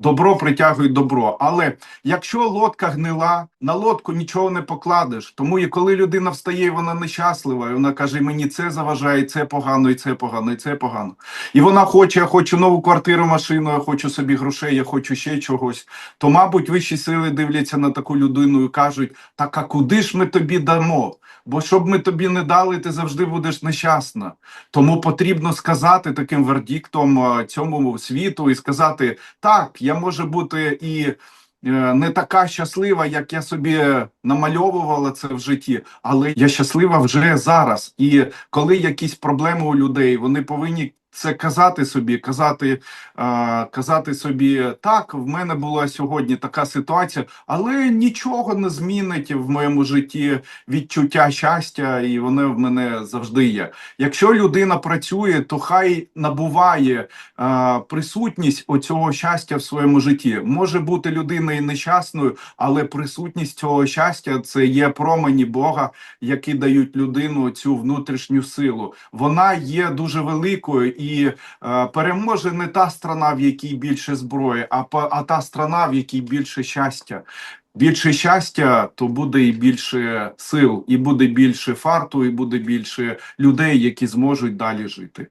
Добро притягує добро. Але якщо лодка гнила, на лодку нічого не покладеш. Тому і коли людина встає, вона нещаслива, і вона каже: мені це заважає, і це погано, і це погано, і це погано. І вона хоче, я хочу нову квартиру, машину, я хочу собі грошей, я хочу ще чогось. То, мабуть, вищі сили дивляться на таку людину і кажуть: так а куди ж ми тобі дамо? Бо щоб ми тобі не дали, ти завжди будеш нещасна. Тому потрібно сказати таким вердіктом цьому світу і сказати: так, я можу бути і е, не така щаслива, як я собі намальовувала це в житті, але я щаслива вже зараз. І коли якісь проблеми у людей, вони повинні. Це казати собі, казати, е, казати собі, так, в мене була сьогодні така ситуація, але нічого не змінить в моєму житті відчуття щастя, і воно в мене завжди є. Якщо людина працює, то хай набуває е, присутність оцього щастя в своєму житті. Може бути людина і нещасною, але присутність цього щастя це є промені Бога, які дають людину цю внутрішню силу. Вона є дуже великою і е, переможе не та страна, в якій більше зброї, а, а та страна, в якій більше щастя. Більше щастя, то буде і більше сил, і буде більше фарту, і буде більше людей, які зможуть далі жити.